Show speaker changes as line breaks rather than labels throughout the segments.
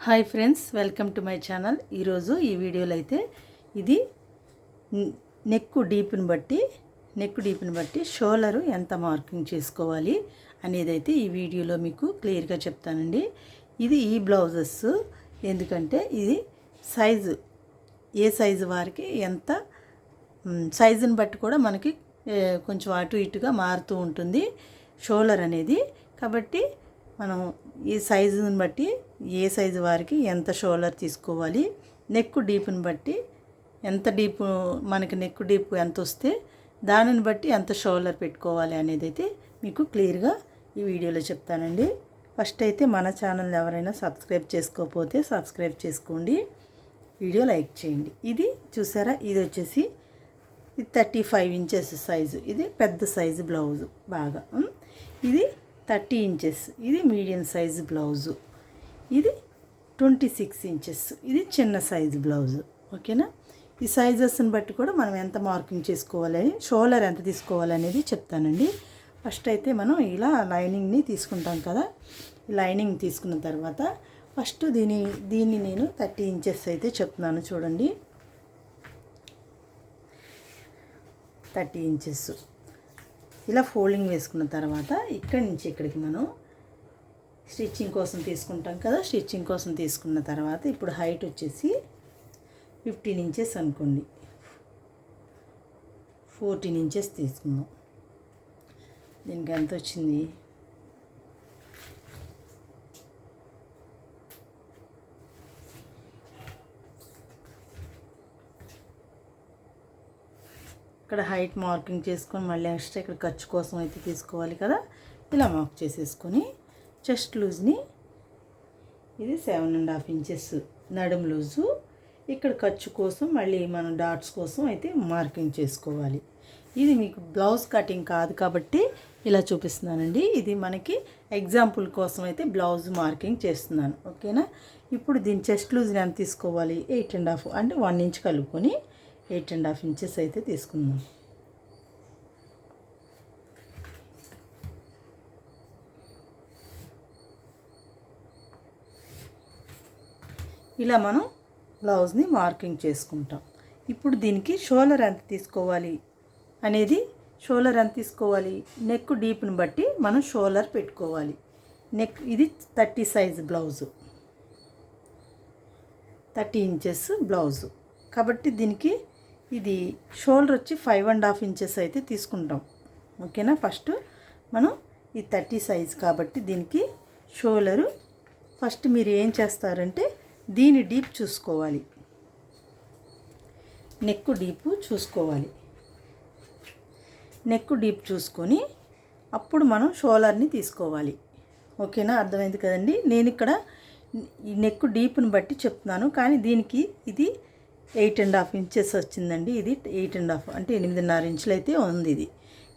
Hi friends welcome to my channel. ఈరోజు ఈ వీడియోలో అయితే ఇది నెక్కు డీప్ని బట్టి నెక్కు డీప్ని బట్టి షోలరు ఎంత మార్కింగ్ చేసుకోవాలి అనేది అయితే ఈ వీడియోలో మీకు క్లియర్గా చెప్తానండి. ఇది ఈ బ్లౌజెస్ ఎందుకంటే ఇది సైజు ఏ సైజు వారికి ఎంత సైజుని బట్టి కూడా మనకి కొంచెం అటు ఇటుగా మారుతూ ఉంటుంది షోలర్ అనేది. కాబట్టి మనం ఈ సైజుని బట్టి ఏ సైజు వారికి ఎంత షోల్డర్ తీసుకోవాలి నెక్ డీప్ని బట్టి ఎంత డీప్ మనకి నెక్ డీప్ ఎంత వస్తే దానిని బట్టి ఎంత షోల్డర్ పెట్టుకోవాలి అనేది అయితే మీకు క్లియర్గా ఈ వీడియోలో చెప్తానండి. ఫస్ట్ అయితే మన ఛానల్ ఎవరైనా సబ్స్క్రైబ్ చేసుకోకపోతే సబ్స్క్రైబ్ చేసుకోండి. వీడియో లైక్ చేయండి. ఇది చూసారా? ఇది వచ్చేసి ఇది థర్టీ ఫైవ్ ఇంచెస్ సైజు. ఇది పెద్ద సైజు బ్లౌజు బాగా. ఇది థర్టీ ఇంచెస్. ఇది మీడియం సైజు బ్లౌజు. ఇది ట్వంటీ సిక్స్ ఇంచెస్. ఇది చిన్న సైజు బ్లౌజు. ఓకేనా? ఈ సైజెస్ని బట్టి కూడా మనం ఎంత మార్కింగ్ చేసుకోవాలని షోల్డర్ ఎంత తీసుకోవాలనేది చెప్తానండి. ఫస్ట్ అయితే మనం ఇలా లైనింగ్ని తీసుకుంటాం కదా. లైనింగ్ తీసుకున్న తర్వాత ఫస్ట్ దీని దీన్ని నేను థర్టీ ఇంచెస్ అయితే చెప్తున్నాను చూడండి. Thirty inches. ఇలా ఫోల్డింగ్ వేసుకున్న తర్వాత ఇక్కడి నుంచి ఇక్కడికి మనం స్టిచ్చింగ్ కోసం తీసుకుంటాం కదా స్టిచ్చింగ్ కోసం తీసుకున్న తర్వాత ఇప్పుడు హైట్ వచ్చేసి ఫిఫ్టీన్ ఇంచెస్ అనుకోండి. ఫోర్టీన్ ఇంచెస్ తీసుకుందాం. దీనికి ఎంత వచ్చింది? ఇక్కడ హైట్ మార్కింగ్ చేసుకొని మళ్ళీ ఎక్స్ట్రా ఇక్కడ ఖర్చు కోసం అయితే తీసుకోవాలి కదా. ఇలా మార్క్ చేసేసుకొని చెస్ట్ లూజ్ని ఇది సెవెన్ అండ్ హాఫ్ ఇంచెస్ నడుము లూజు. ఇక్కడ ఖర్చు కోసం మళ్ళీ మనం డాట్స్ కోసం అయితే మార్కింగ్ చేసుకోవాలి. ఇది మీకు బ్లౌజ్ కటింగ్ కాదు కాబట్టి ఇలా చూపిస్తున్నానండి. ఇది మనకి ఎగ్జాంపుల్ కోసం అయితే బ్లౌజ్ మార్కింగ్ చేస్తున్నాను. ఓకేనా? ఇప్పుడు దీని చెస్ట్ లూజ్ని ఎంత తీసుకోవాలి? ఎయిట్ అండ్ హాఫ్ అంటే వన్ ఇంచ్ కలుపుకొని ఎయిట్ అండ్ హాఫ్ ఇంచెస్ అయితే తీసుకుందాం. ఇలా మనం బ్లౌజ్ని మార్కింగ్ చేసుకుంటాం. ఇప్పుడు దీనికి షోలర్ ఎంత తీసుకోవాలి అనేది షోలర్ ఎంత తీసుకోవాలి? నెక్ డీప్ని బట్టి మనం షోలర్ పెట్టుకోవాలి. నెక్ ఇది thirty size blouse. Thirty inches blouse. కాబట్టి దీనికి ఇది షోల్డర్ వచ్చి ఫైవ్ అండ్ హాఫ్ ఇంచెస్ అయితే తీసుకుంటాం. ఓకేనా? ఫస్ట్ మనం ఈ థర్టీ సైజ్ కాబట్టి దీనికి షోలరు ఫస్ట్ మీరు ఏం చేస్తారంటే దీని డీప్ చూసుకోవాలి. నెక్ డీప్ చూసుకోవాలి. నెక్ డీప్ చూసుకొని అప్పుడు మనం షోలర్ని తీసుకోవాలి. ఓకేనా? అర్థమైంది కదండి? నేను ఇక్కడ ఈ నెక్ డీప్ని బట్టి చెప్తున్నాను. కానీ దీనికి ఇది ఎయిట్ అండ్ హాఫ్ ఇంచెస్ వచ్చిందండి. ఇది ఎయిట్ అండ్ హాఫ్ అంటే ఎనిమిదిన్నర ఇంచులు అయితే ఉంది ఇది.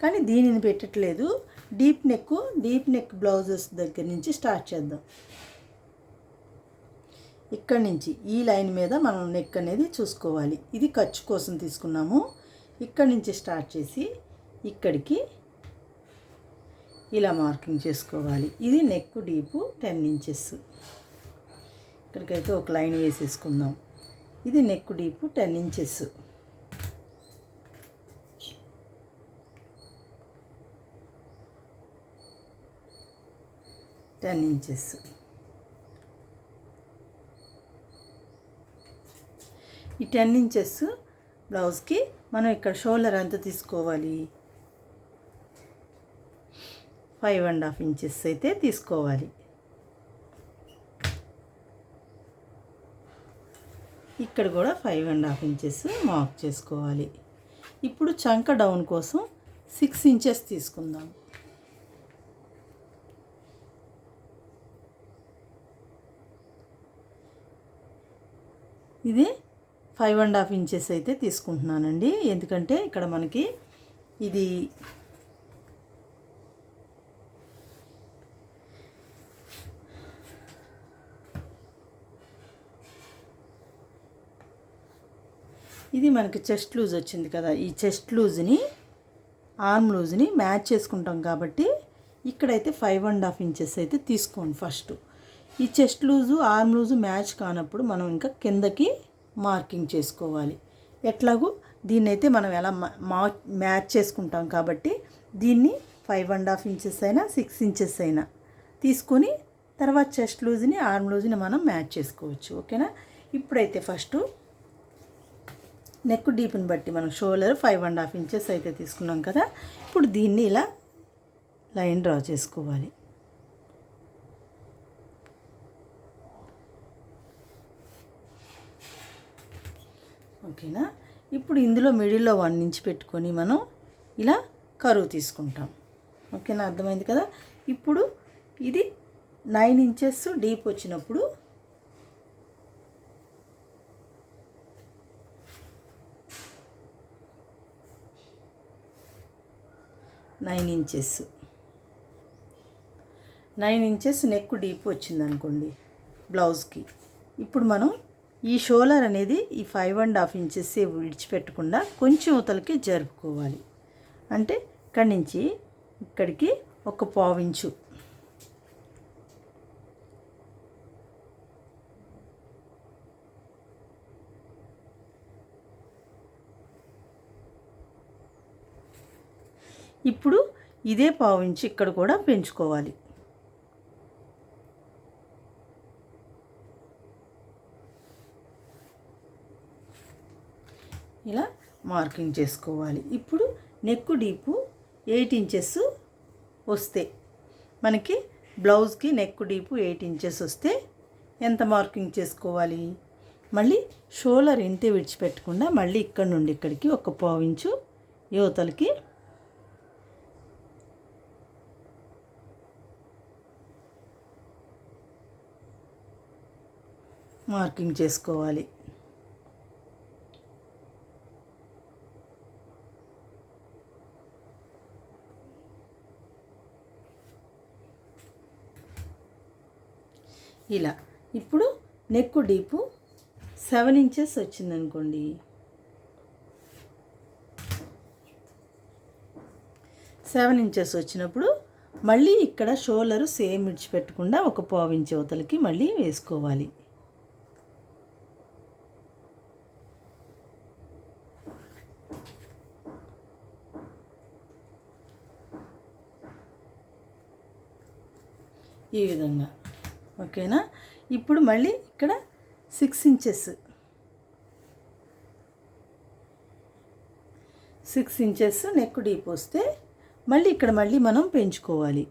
కానీ దీనిని పెట్టట్లేదు. Deep neck deep neck blouses దగ్గర నుంచి స్టార్ట్ చేద్దాం. ఇక్కడి నుంచి ఈ లైన్ మీద మనం నెక్ అనేది చూసుకోవాలి. ఇది ఖర్చు కోసం తీసుకున్నాము. ఇక్కడి నుంచి స్టార్ట్ చేసి ఇక్కడికి ఇలా మార్కింగ్ చేసుకోవాలి. ఇది నెక్ డీపు టెన్ ఇంచెస్. ఇక్కడికైతే ఒక లైన్ వేసేసుకుందాం. ఇది neck deep ten inches. Ten inches. ఈ టెన్ ఇంచెస్ బ్లౌజ్కి మనం ఇక్కడ షోల్డర్ ఎంత తీసుకోవాలి? ఫైవ్ అండ్ హాఫ్ ఇంచెస్ అయితే తీసుకోవాలి. ఇక్కడ కూడా five and half inches mark చేసుకోవాలి. ఇప్పుడు చంక డౌన్ కోసం సిక్స్ ఇంచెస్ తీసుకుందాం. ఇది ఫైవ్ అండ్ హాఫ్ ఇంచెస్ అయితే తీసుకుంటున్నానండి. ఎందుకంటే ఇక్కడ మనకి ఇది ఇది మనకి చెస్ట్ లూజ్ వచ్చింది కదా. ఈ చెస్ట్ లూజ్ని ఆర్మ్ లూజ్ని మ్యాచ్ చేసుకుంటాం కాబట్టి ఇక్కడైతే ఫైవ్ అండ్ హాఫ్ ఇంచెస్ అయితే తీసుకోండి ఫస్ట్. ఈ chest loose arm loose match కానప్పుడు మనం ఇంకా కిందకి మార్కింగ్ చేసుకోవాలి. ఎట్లాగూ దీన్ని అయితే మనం ఎలా మా- మ్యాచ్ చేసుకుంటాం కాబట్టి దీన్ని ఫైవ్ అండ్ హాఫ్ ఇంచెస్ అయినా సిక్స్ ఇంచెస్ అయినా తీసుకొని తర్వాత చెస్ట్ లూజ్ని ఆర్మ్ లూజ్ని మనం మ్యాచ్ చేసుకోవచ్చు. ఓకేనా? ఇప్పుడైతే ఫస్ట్ నెక్ డీప్ని బట్టి మనం shoulder five and half inches అయితే తీసుకున్నాం కదా. ఇప్పుడు దీన్ని ఇలా లైన్ డ్రా చేసుకోవాలి. ఓకేనా? ఇప్పుడు ఇందులో మిడిల్లో వన్ ఇంచ్ పెట్టుకొని మనం ఇలా కరువు తీసుకుంటాం. ఓకేనా? అర్థమైంది కదా? ఇప్పుడు ఇది నైన్ ఇంచెస్ డీప్ వచ్చినప్పుడు nine inches. Nine inches neck deep వచ్చిందనుకోండి బ్లౌజ్కి. ఇప్పుడు మనం ఈ షోలర్ అనేది ఈ ఫైవ్ అండ్ హాఫ్ ఇంచెస్ విడిచిపెట్టకుండా కొంచెం ఉతలకి జరుపుకోవాలి. అంటే ఇక్కడి నుంచి ఇక్కడికి ఒక పావించు ఇప్పుడు ఇదే పావించి ఇక్కడ కూడా పెంచుకోవాలి. ఇలా మార్కింగ్ చేసుకోవాలి. ఇప్పుడు నెక్ డీపు ఎయిట్ ఇంచెస్ వస్తే మనకి బ్లౌజ్కి నెక్ డీపు ఎయిట్ ఇంచెస్ వస్తే ఎంత మార్కింగ్ చేసుకోవాలి? మళ్ళీ షోలర్ ఇంతే విడిచిపెట్టకుండా మళ్ళీ ఇక్కడ నుండి ఇక్కడికి ఒక పావించు యువతలకి మార్కింగ్ చేసుకోవాలి. ఇలా. ఇప్పుడు నెక్ డీపు సెవెన్ ఇంచెస్ వచ్చిందనుకోండి. సెవెన్ ఇంచెస్ వచ్చినప్పుడు మళ్ళీ ఇక్కడ షోలరు సేమ్ విడిచిపెట్టకుండా ఒక పావు అవతలకి మళ్ళీ వేసుకోవాలి. ఈ విధంగా. ఓకేనా? ఇప్పుడు మళ్ళీ ఇక్కడ six inches six inches neck deep వస్తే మళ్ళీ ఇక్కడ మళ్ళీ మనం పెంచుకోవాలి.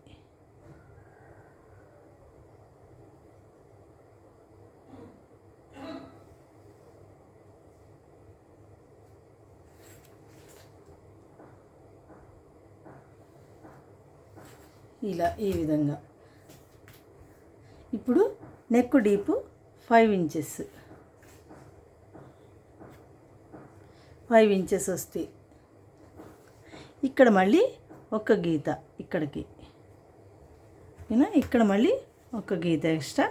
ఇలా ఈ విధంగా. ఇప్పుడు neck deep five inches five inches వస్తాయి. ఇక్కడ మళ్ళీ ఒక గీత ఇక్కడికి. ఇక్కడ మళ్ళీ ఒక గీత ఎక్స్ట్రా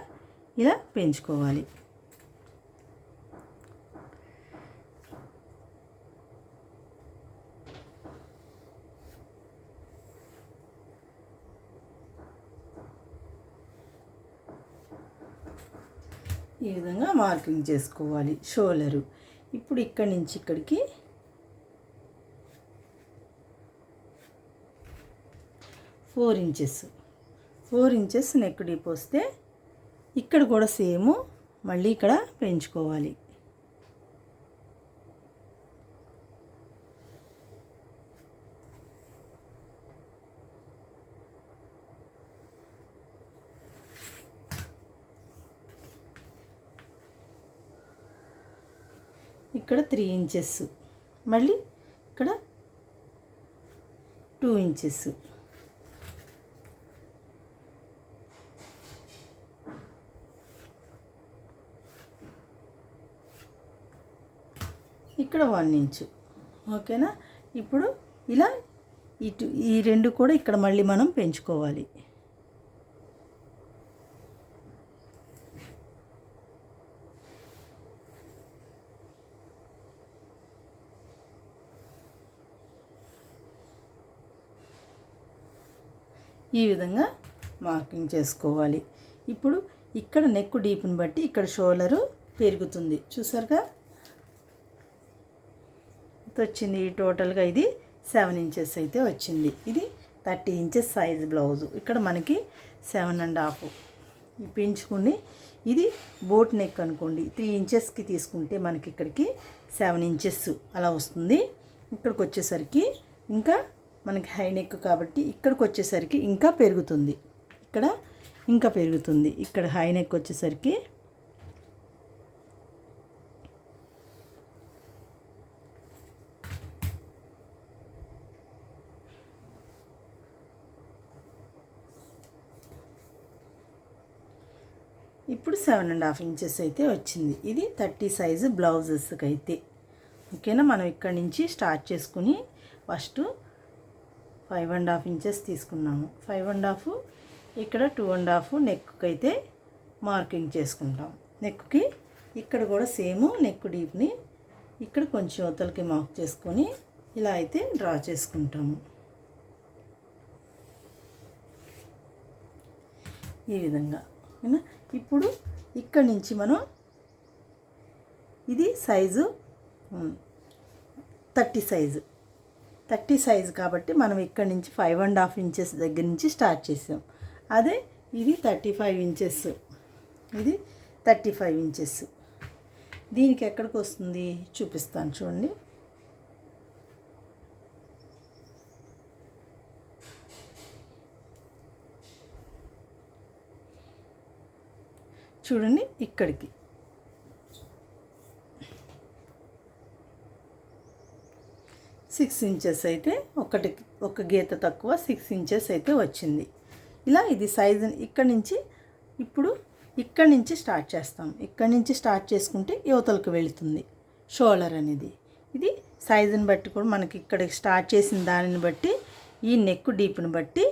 ఇలా పెంచుకోవాలి ఈ విధంగా మార్కింగ్ చేసుకోవాలి షోలరు. ఇప్పుడు ఇక్కడి నుంచి ఇక్కడికి four inches. Four inches neck deep వస్తే ఇక్కడ కూడా సేమ్ మళ్ళీ ఇక్కడ పెంచుకోవాలి ఇక్కడ త్రీ ఇంచెస్. మళ్ళీ ఇక్కడ టూ ఇంచెస్. ఇక్కడ వన్ ఇంచు. ఓకేనా? ఇప్పుడు ఇలా ఇటు ఈ రెండు కూడా ఇక్కడ మళ్ళీ మనం పెంచుకోవాలి. ఈ విధంగా మార్కింగ్ చేసుకోవాలి. ఇప్పుడు ఇక్కడ నెక్ డీప్ని బట్టి ఇక్కడ షోల్డరు పెరుగుతుంది. చూసారుగా? వచ్చింది టోటల్గా ఇది సెవెన్ ఇంచెస్ అయితే వచ్చింది. ఇది థర్టీ ఇంచెస్ సైజ్ బ్లౌజు. ఇక్కడ మనకి సెవెన్ అండ్ హాఫ్ పెంచుకుని ఇది బోట్ నెక్ అనుకోండి. త్రీ ఇంచెస్కి తీసుకుంటే మనకి ఇక్కడికి సెవెన్ ఇంచెస్ అలా వస్తుంది. ఇక్కడికి వచ్చేసరికి ఇంకా మనకి హై నెక్ కాబట్టి ఇక్కడికి వచ్చేసరికి ఇంకా పెరుగుతుంది. ఇక్కడ ఇంకా పెరుగుతుంది. ఇక్కడ హై నెక్ వచ్చేసరికి ఇప్పుడు సెవెన్ అండ్ హాఫ్ ఇంచెస్ అయితే వచ్చింది. ఇది థర్టీ సైజు బ్లౌజెస్కి అయితే ఓకేనా? మనం ఇక్కడ నుంచి స్టార్ట్ చేసుకుని first five and half inches తీసుకున్నాము. ఫైవ్ అండ్ హాఫ్ ఇక్కడ టూ అండ్ హాఫ్ నెక్కి అయితే మార్కింగ్ చేసుకుంటాం. నెక్కి ఇక్కడ కూడా సేమ్ నెక్ డీప్ని ఇక్కడ కొంచెం అవతలకి మార్క్ చేసుకొని ఇలా అయితే డ్రా చేసుకుంటాము. ఈ విధంగా ఇప్పుడు ఇక్కడ నుంచి మనం ఇది size thirty size thirty size కాబట్టి మనం ఇక్కడ నుంచి ఫైవ్ అండ్ హాఫ్ ఇంచెస్ దగ్గర నుంచి స్టార్ట్ చేసాం. అదే ఇది థర్టీ ఫైవ్ ఇంచెస్. ఇది థర్టీ ఫైవ్ ఇంచెస్. దీనికి ఎక్కడికి వస్తుంది? చూపిస్తాను చూడండి. చూడండి ఇక్కడికి. సిక్స్ ఇంచెస్ అయితే ఒకటి ఒక గీత తక్కువ సిక్స్ ఇంచెస్ అయితే వచ్చింది. ఇలా ఇది సైజు ఇక్కడ నుంచి ఇప్పుడు ఇక్కడ నుంచి స్టార్ట్ చేస్తాం. ఇక్కడి నుంచి స్టార్ట్ చేసుకుంటే యువతలకు వెళుతుంది. షోల్డర్ అనేది. ఇది సైజుని బట్టి కూడా మనకి ఇక్కడ స్టార్ట్ చేసిన దానిని బట్టి ఈ నెక్ డీప్ని బట్టి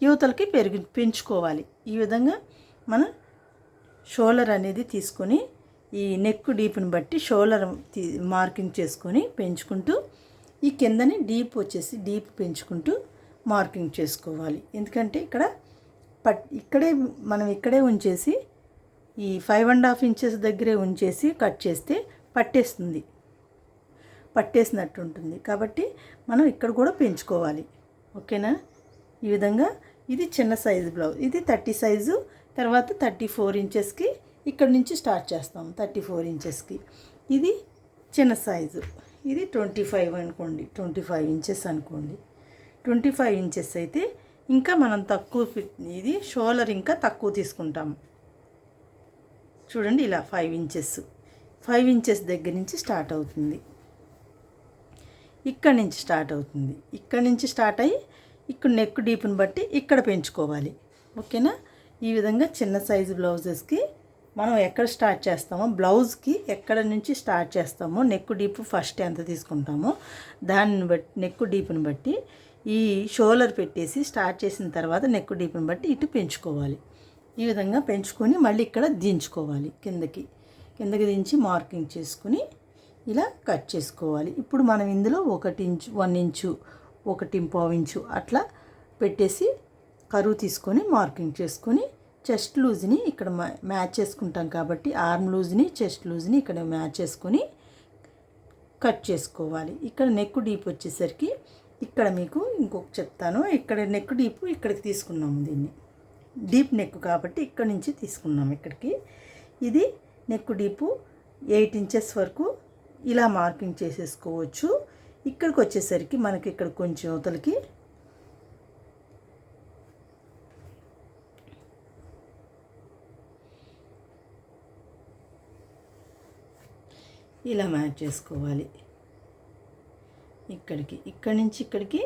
యువతలకి పెరిగి పెంచుకోవాలి. ఈ విధంగా మనం షోల్డర్ అనేది తీసుకొని ఈ నెక్ డీప్ని బట్టి షోల్డర్ మార్కింగ్ చేసుకొని పెంచుకుంటూ ఈ కిందని డీప్ వచ్చేసి డీప్ పెంచుకుంటూ మార్కింగ్ చేసుకోవాలి. ఎందుకంటే ఇక్కడ పట్ ఇక్కడే మనం ఇక్కడే ఉంచేసి ఈ ఫైవ్ అండ్ హాఫ్ ఇంచెస్ దగ్గరే ఉంచేసి కట్ చేస్తే పట్టేస్తుంది. పట్టేసినట్టు ఉంటుంది కాబట్టి మనం ఇక్కడ కూడా పెంచుకోవాలి. ఓకేనా? ఈ విధంగా ఇది చిన్న సైజు బ్లౌజ్. ఇది థర్టీ సైజు తర్వాత థర్టీ ఫోర్ ఇంచెస్కి ఇక్కడ నుంచి స్టార్ట్ చేస్తాం. థర్టీ ఫోర్ ఇంచెస్కి. ఇది చిన్న సైజు. ఇది ట్వంటీ ఫైవ్ అనుకోండి ట్వంటీ ఫైవ్ ఇంచెస్ అనుకోండి. ట్వంటీ ఫైవ్ ఇంచెస్ అయితే ఇంకా మనం తక్కువ ఫిట్ ఇది షోలర్ ఇంకా తక్కువ తీసుకుంటాం. చూడండి ఇలా ఫైవ్ ఇంచెస్ ఫైవ్ ఇంచెస్ దగ్గర నుంచి స్టార్ట్ అవుతుంది. ఇక్కడ నుంచి స్టార్ట్ అవుతుంది. ఇక్కడ నుంచి స్టార్ట్ అయ్యి ఇక్కడ నెక్ డీప్ని బట్టి ఇక్కడ పెంచుకోవాలి. ఓకేనా? ఈ విధంగా చిన్న సైజు బ్లౌజెస్కి మనం ఎక్కడ స్టార్ట్ చేస్తామో బ్లౌజ్కి ఎక్కడ నుంచి స్టార్ట్ చేస్తామో నెక్ డీప్ ఫస్ట్ ఎంత తీసుకుంటామో దాన్ని బట్టి నెక్ డీప్ని బట్టి ఈ షోలర్ పెట్టేసి స్టార్ట్ చేసిన తర్వాత నెక్ డీప్ని బట్టి ఇటు పెంచుకోవాలి. ఈ విధంగా పెంచుకొని మళ్ళీ ఇక్కడ దించుకోవాలి కిందకి. కిందకి దించి మార్కింగ్ చేసుకుని ఇలా కట్ చేసుకోవాలి. ఇప్పుడు మనం ఇందులో ఒకటి ఇంచు వన్ ఇంచు ఒకటి పావు ఇంచు అట్లా పెట్టేసి కరువు తీసుకొని మార్కింగ్ చేసుకొని చెస్ట్ లూజ్ని ఇక్కడ మ్యాచ్ చేసుకుంటాం కాబట్టి ఆర్మ్ లూజ్ని చెస్ట్ లూజ్ని ఇక్కడ మ్యాచ్ చేసుకొని కట్ చేసుకోవాలి. ఇక్కడ నెక్ డీప్ వచ్చేసరికి ఇక్కడ మీకు ఇంకొక చెప్తాను. ఇక్కడ నెక్ డీప్ ఇక్కడికి తీసుకున్నాము దీన్ని. డీప్ నెక్ కాబట్టి ఇక్కడ నుంచి తీసుకున్నాం ఇక్కడికి. ఇది నెక్ డీపు ఎయిట్ ఇంచెస్ వరకు ఇలా మార్కింగ్ చేసేసుకోవచ్చు. ఇక్కడికి వచ్చేసరికి మనకి ఇక్కడ కొంచెం అవతలకి ఇలా మ్యాచ్ చేసుకోవాలి. ఇక్కడికి ఇక్కడి నుంచి ఇక్కడికి.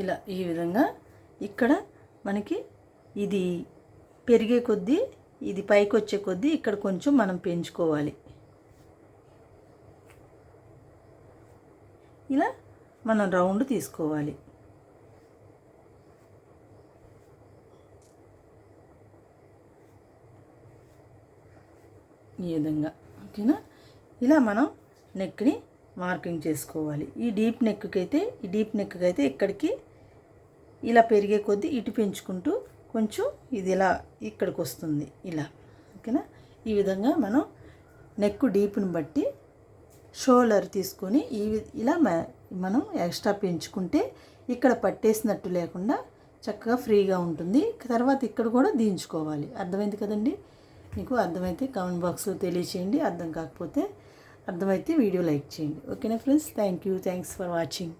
ఇలా ఈ విధంగా ఇక్కడ మనకి ఇది పెరిగే కొద్దీ ఇది పైకి వచ్చే కొద్దీ ఇక్కడ కొంచెం మనం పెంచుకోవాలి. ఇలా మనం రౌండ్ తీసుకోవాలి. ఈ విధంగా ఓకేనా? ఇలా మనం నెక్ని మార్కింగ్ చేసుకోవాలి. ఈ డీప్ నెక్కి అయితే ఈ డీప్ నెక్కి అయితే ఇక్కడికి ఇలా పెరిగే కొద్దీ ఇటు పెంచుకుంటూ కొంచెం ఇది ఇలా ఇక్కడికి వస్తుంది ఇలా. ఓకేనా? ఈ విధంగా మనం నెక్ డీప్ని బట్టి షోల్డర్ తీసుకొని ఈ ఇలా మనం ఎక్స్ట్రా పెంచుకుంటే ఇక్కడ పట్టేసినట్టు లేకుండా చక్కగా ఫ్రీగా ఉంటుంది. తర్వాత ఇక్కడ కూడా దించుకోవాలి. అర్థమైంది కదండి? మీకు అర్థమైతే కామెంట్ బాక్స్లో తెలియచేయండి. అర్థం కాకపోతే అర్థమైతే వీడియో లైక్ చేయండి. ఓకేనా friends? Thank you thanks for watching